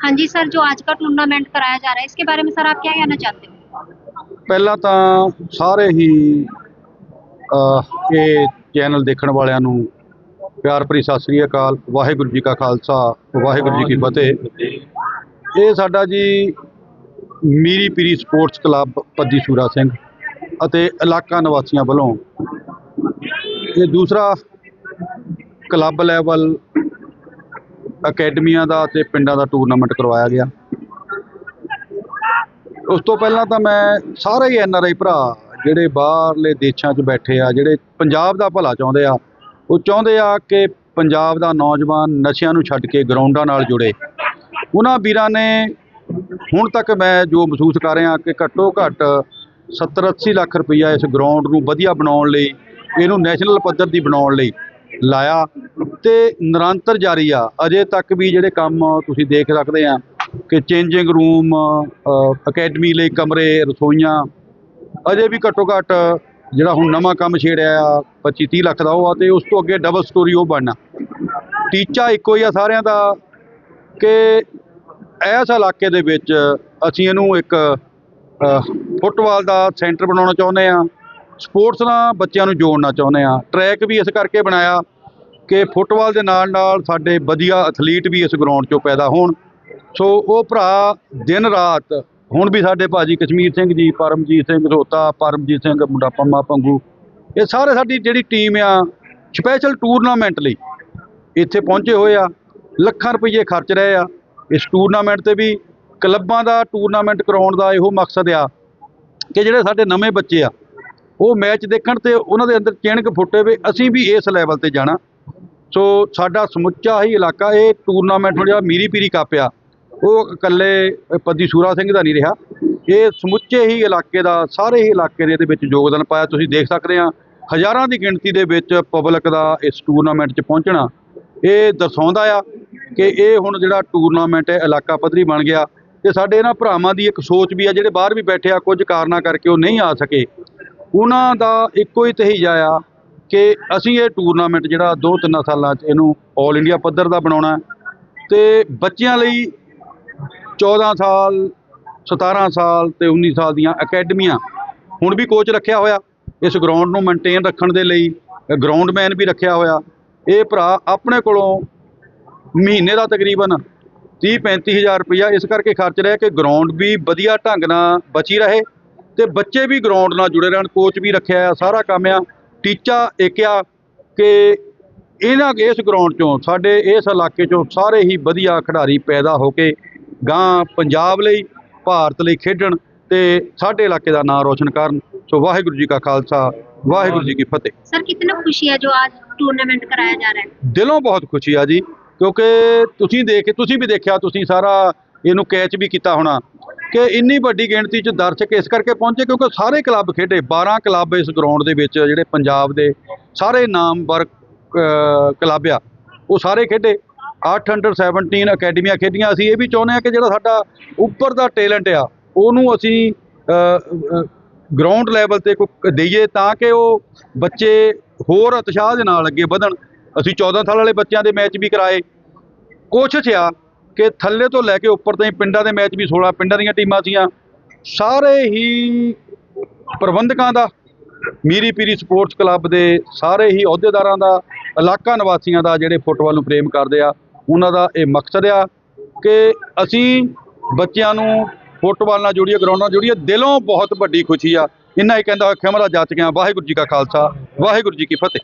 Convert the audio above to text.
हाँ जी सर जो आज का टूर्नामेंट कराया जा रहा है इसके बारे में सर आप क्या कहना चाहते हो ਪਹਿਲਾਂ ਤਾਂ ਸਾਰੇ ਹੀ ਅਹ, ਇਹ ਚੈਨਲ ਦੇਖਣ ਵਾਲਿਆਂ ਨੂੰ ਪਿਆਰ ਭਰੀ ਸਤਿ ਸ੍ਰੀ ਅਕਾਲ ਵਾਹਿਗੁਰੂ ਜੀ ਕਾ ਖਾਲਸਾ ਵਾਹਿਗੁਰੂ ਜੀ ਕੀ ਫਤਿਹ ਇਹ ਸਾਡਾ ਜੀ ਮੀਰੀ ਪੀਰੀ ਸਪੋਰਟਸ ਕਲੱਬ ਪੱਦੀ ਸੂਰਾ ਸਿੰਘ ਅਤੇ ਇਲਾਕਾ ਨਿਵਾਸੀਆਂ ਵੱਲੋਂ ਇਹ ਦੂਸਰਾ ਕਲੱਬ ਲੈਵਲ ਅਕੈਡਮੀਆਂ ਦਾ ਤੇ ਪਿੰਡਾਂ ਦਾ ਟੂਰਨਾਮੈਂਟ ਕਰਵਾਇਆ ਗਿਆ। ਉਸ ਤੋਂ ਪਹਿਲਾਂ ਤਾਂ ਮੈਂ ਸਾਰੇ ਹੀ ਐਨ ਆਰ ਆਈ ਭਰਾ, ਜਿਹੜੇ ਬਾਹਰਲੇ ਦੇਸ਼ਾਂ 'ਚ ਬੈਠੇ ਆ, ਜਿਹੜੇ ਪੰਜਾਬ ਦਾ ਭਲਾ ਚਾਹੁੰਦੇ ਆ, ਉਹ ਚਾਹੁੰਦੇ ਆ ਕਿ ਪੰਜਾਬ ਦਾ ਨੌਜਵਾਨ ਨਸ਼ਿਆਂ ਨੂੰ ਛੱਡ ਕੇ ਗਰਾਊਂਡਾਂ ਨਾਲ ਜੁੜੇ। ਉਹਨਾਂ ਵੀਰਾਂ ਨੇ ਹੁਣ ਤੱਕ ਮੈਂ ਜੋ ਮਹਿਸੂਸ ਕਰ ਰਿਹਾ ਕਿ ਘੱਟੋ ਘੱਟ 70 80 ਲੱਖ ਰੁਪਈਆ ਇਸ ਗਰਾਊਂਡ ਨੂੰ ਵਧੀਆ ਬਣਾਉਣ ਲਈ, ਇਹਨੂੰ ਨੈਸ਼ਨਲ ਪੱਧਰ ਦੀ ਬਣਾਉਣ ਲਈ ਲਾਇਆ। ਤੇ ਨਿਰੰਤਰ ਜਾਰੀ ਆ। ਅਜੇ ਤੱਕ ਵੀ ਜਿਹੜੇ ਕੰਮ ਤੁਸੀਂ ਦੇਖ ਸਕਦੇ ਆ ਕਿ ਚੇਂਜਿੰਗ ਰੂਮ ਅਕੈਡਮੀ ਲਈ ਕਮਰੇ, ਰਸੋਈਆਂ, ਅਜੇ ਵੀ ਘੱਟੋ ਘੱਟ ਜਿਹੜਾ ਹੁਣ ਨਵਾਂ ਕੰਮ ਛੇੜਿਆ ਆ 25 30 ਲੱਖ ਦਾ ਉਹ ਆ ਤੇ ਉਸ ਤੋਂ ਅੱਗੇ ਡਬਲ ਸਟੋਰੀ ਉਹ ਬਣਨਾ। ਟੀਚਾ ਇੱਕੋ ਹੀ ਆ ਸਾਰਿਆਂ ਦਾ ਕਿ ਇਸ ਇਲਾਕੇ ਦੇ ਵਿੱਚ ਅਸੀਂ ਇਹਨੂੰ ਇੱਕ ਫੁੱਟਬਾਲ ਦਾ ਸੈਂਟਰ ਬਣਾਉਣਾ ਚਾਹੁੰਦੇ ਆ, ਸਪੋਰਟਸ ਨਾਲ ਬੱਚਿਆਂ ਨੂੰ ਜੋੜਨਾ ਚਾਹੁੰਦੇ ਆ। ਟਰੈਕ ਵੀ ਇਸ ਕਰਕੇ ਬਣਾਇਆ ਕਿ ਫੁੱਟਬਾਲ ਦੇ ਨਾਲ ਨਾਲ ਸਾਡੇ ਵਧੀਆ ਐਥਲੀਟ ਵੀ ਇਸ ਗਰਾਊਂਡ 'ਚੋਂ ਪੈਦਾ ਹੋਣ। ਸੋ ਉਹ ਭਰਾ ਦਿਨ ਰਾਤ ਹੁਣ ਵੀ ਸਾਡੇ ਭਾਜੀ ਕਸ਼ਮੀਰ ਸਿੰਘ ਜੀ, ਪਰਮਜੀਤ ਸਿੰਘ ਰੋਤਾ ਪਰਮਜੀਤ ਸਿੰਘ ਮੁੰਡਾ ਪੰਮਾ ਪੰਗੂ, ਇਹ ਸਾਰੇ ਸਾਡੀ ਜਿਹੜੀ ਟੀਮ ਆ ਸਪੈਸ਼ਲ ਟੂਰਨਾਮੈਂਟ ਲਈ ਇੱਥੇ ਪਹੁੰਚੇ ਹੋਏ ਆ। ਲੱਖਾਂ ਰੁਪਏ ਖਰਚ ਰਹੇ ਆ। ਇਸ ਟੂਰਨਾਮੈਂਟ ਤੇ ਵੀ ਕਲੱਬਾਂ ਦਾ ਟੂਰਨਾਮੈਂਟ ਕਰਾਉਣ ਦਾ ਇਹੋ ਮਕਸਦ ਆ ਕਿ ਜਿਹੜੇ ਸਾਡੇ ਨਵੇਂ ਬੱਚੇ ਆ, ਉਹ ਮੈਚ ਦੇਖਣ ਤੇ ਉਹਨਾਂ ਦੇ ਅੰਦਰ ਚਿਣਕ ਫੁੱਟੇ ਵੀ ਅਸੀਂ ਵੀ ਇਸ ਲੈਵਲ ਤੇ ਜਾਣਾ। ਸੋ ਸਾਡਾ ਸਮੁੱਚਾ ਹੀ ਇਲਾਕਾ, ਇਹ ਟੂਰਨਾਮੈਂਟ ਹੁਣ ਜਿਹੜਾ ਮੀਰੀ ਪੀਰੀ ਕੱਪ ਆ, ਉਹ ਇਕੱਲੇ ਪੱਦੀ ਸੂਰਾ ਸਿੰਘ ਦਾ ਨਹੀਂ ਰਿਹਾ। ਇਹ ਸਮੁੱਚੇ ਹੀ ਇਲਾਕੇ ਦਾ, ਸਾਰੇ ਹੀ ਇਲਾਕੇ ਦੇ ਇਹਦੇ ਵਿੱਚ ਯੋਗਦਾਨ ਪਾਇਆ। ਤੁਸੀਂ ਦੇਖ ਸਕਦੇ ਆ, ਹਜ਼ਾਰਾਂ ਦੀ ਗਿਣਤੀ ਦੇ ਵਿੱਚ ਪਬਲਿਕ ਦਾ ਇਸ ਟੂਰਨਾਮੈਂਟ 'ਚ ਪਹੁੰਚਣਾ, ਇਹ ਦਰਸਾਉਂਦਾ ਆ ਕਿ ਇਹ ਹੁਣ ਜਿਹੜਾ ਟੂਰਨਾਮੈਂਟ ਹੈ, ਇਲਾਕਾ ਪੱਧਰੀ ਬਣ ਗਿਆ। ਤੇ ਸਾਡੇ ਇਹਨਾਂ ਭਰਾਵਾਂ ਦੀ ਇੱਕ ਸੋਚ ਵੀ ਆ, ਜਿਹੜੇ ਬਾਹਰ ਵੀ ਬੈਠੇ ਆ, ਕੁਝ ਕਾਰਨਾਂ ਕਰਕੇ ਉਹ ਨਹੀਂ ਆ ਸਕੇ। ਉਹਨਾਂ ਦਾ ਇੱਕੋ ਹੀ ਤਹੀਜਾ ਆ ਕਿ ਅਸੀਂ ਇਹ ਟੂਰਨਾਮੈਂਟ ਜਿਹੜਾ ਦੋ ਤਿੰਨ ਸਾਲਾਂ 'ਚ ਇਹਨੂੰ 올 ਇੰਡੀਆ ਪੱਧਰ ਦਾ ਬਣਾਉਣਾ ਹੈ ਤੇ ਬੱਚਿਆਂ ਲਈ 14 ਸਾਲ 17 ਸਾਲ ਤੇ 19 ਸਾਲ ਦੀਆਂ ਅਕੈਡਮੀਆਂ ਹੁਣ ਵੀ ਕੋਚ ਰੱਖਿਆ ਹੋਇਆ, ਇਸ ਗਰਾਊਂਡ ਨੂੰ ਮੇਨਟੇਨ ਰੱਖਣ ਦੇ ਲਈ ਗਰਾਊਂਡਮੈਨ ਵੀ ਰੱਖਿਆ ਹੋਇਆ। ਇਹ ਭਰਾ ਆਪਣੇ ਕੋਲੋਂ ਮਹੀਨੇ ਦਾ ਤਕਰੀਬਨ 30 35000 ਰੁਪਇਆ ਇਸ ਕਰਕੇ ਖਰਚ ਰਿਹਾ ਕਿ ਗਰਾਊਂਡ ਵੀ ਵਧੀਆ ਢੰਗ ਨਾਲ ਬਚੀ ਰਹੇ ਤੇ ਬੱਚੇ ਵੀ ਗਰਾਊਂਡ ਨਾਲ ਜੁੜੇ ਰਹਿਣ ਕੋਚ ਵੀ ਰੱਖਿਆ ਆ ਸਾਰਾ ਕੰਮ ਆ। ਟੀਚਾ ਇੱਕ ਆ ਕਿ ਇਹਨਾਂ ਇਸ ਗਰਾਊਂਡ ਚੋਂ ਸਾਡੇ ਇਸ ਇਲਾਕੇ ਚੋਂ ਸਾਰੇ ਹੀ ਵਧੀਆ ਖਿਡਾਰੀ ਪੈਦਾ ਹੋ ਕੇ ਗਾਂ ਪੰਜਾਬ ਲਈ ਭਾਰਤ ਲਈ ਖੇਡਣ ਤੇ ਸਾਡੇ ਇਲਾਕੇ ਦਾ ਨਾਮ ਰੋਸ਼ਨ ਕਰਨ ਸੋ ਵਾਹਿਗੁਰੂ ਜੀ ਕਾ ਖਾਲਸਾ ਵਾਹਿਗੁਰੂ ਜੀ ਕੀ ਫਤਿਹ सर कितना खुशी है जो आज टूर्नामेंट कराया जा रहा है ਦਿਲੋਂ ਬਹੁਤ ਖੁਸ਼ੀ ਆ ਜੀ ਕਿਉਂਕਿ ਤੁਸੀਂ ਦੇਖ ਤੁਸੀਂ ਵੀ ਦੇਖਿਆ ਤੁਸੀਂ ਸਾਰਾ ਇਹਨੂੰ ਕੈਚ ਵੀ ਕੀਤਾ ਹੋਣਾ ਕਿ ਇੰਨੀ ਵੱਡੀ ਗਿਣਤੀ 'ਚ ਦਰਸ਼ਕ ਇਸ ਕਰਕੇ ਪਹੁੰਚੇ ਕਿਉਂਕਿ ਸਾਰੇ ਕਲੱਬ ਖੇਡੇ 12 ਕਲੱਬ ਇਸ ਗਰਾਊਂਡ ਦੇ ਵਿੱਚ ਜਿਹੜੇ ਪੰਜਾਬ ਦੇ ਸਾਰੇ ਨਾਮਵਰ ਕਲੱਬ ਆ, ਉਹ ਸਾਰੇ ਖੇਡੇ। 8 ਅੰਡਰ 17 ਅਕੈਡਮੀਆਂ ਖੇਡੀਆਂ। ਅਸੀਂ ਇਹ ਵੀ ਚਾਹੁੰਦੇ ਆ ਕਿ ਜਿਹੜਾ ਸਾਡਾ ਉੱਪਰ ਦਾ ਟੈਲੈਂਟ ਆ, ਉਹਨੂੰ ਅਸੀਂ ਗਰਾਊਂਡ ਲੈਵਲ ਤੇ ਕੋਈ ਦਈਏ ਤਾਂ ਕਿ ਉਹ ਬੱਚੇ ਹੋਰ ਉਤਸ਼ਾਹ ਦੇ ਨਾਲ ਅੱਗੇ ਵਧਣ। ਅਸੀਂ 14 ਸਾਲ ਵਾਲੇ ਬੱਚਿਆਂ ਦੇ ਮੈਚ ਵੀ ਕਰਾਏ। ਕੋਸ਼ਿਸ਼ ਆ ਕਿ ਥੱਲੇ ਤੋਂ ਲੈ ਕੇ ਉੱਪਰ ਤਾਈਂ ਪਿੰਡਾਂ ਦੇ ਮੈਚ ਵੀ 16 ਪਿੰਡਾਂ ਦੀਆਂ ਟੀਮਾਂ ਸੀਆਂ। ਸਾਰੇ ਹੀ ਪ੍ਰਬੰਧਕਾਂ ਦਾ, ਮੀਰੀ ਪੀਰੀ ਸਪੋਰਟਸ ਕਲੱਬ ਦੇ ਸਾਰੇ ਹੀ ਅਹੁਦੇਦਾਰਾਂ ਦਾ, ਇਲਾਕਾ ਨਿਵਾਸੀਆਂ ਦਾ ਜਿਹੜੇ ਫੁੱਟਬਾਲ ਨੂੰ ਪ੍ਰੇਮ ਕਰਦੇ ਆ, ਉਹਨਾਂ ਦਾ ਇਹ ਮਕਸਦ ਆ ਕਿ ਅਸੀਂ ਬੱਚਿਆਂ ਨੂੰ ਫੁੱਟਬਾਲ ਨਾਲ ਜੁੜੀਏ, ਗਰਾਊਂਡ ਨਾਲ ਜੁੜੀਏ, ਦਿਲੋਂ ਬਹੁਤ ਵੱਡੀ ਖੁਸ਼ੀ ਆ। ਇੰਨਾ ਹੀ ਕਹਿੰਦਾ ਹੋਇਆ ਖਿਮਰਾ ਜੱਚ ਗਿਆ ਵਾਹਿਗੁਰੂ ਜੀ ਕਾ ਖਾਲਸਾ, ਵਾਹਿਗੁਰੂ ਜੀ ਕੀ ਫਤਿਹ।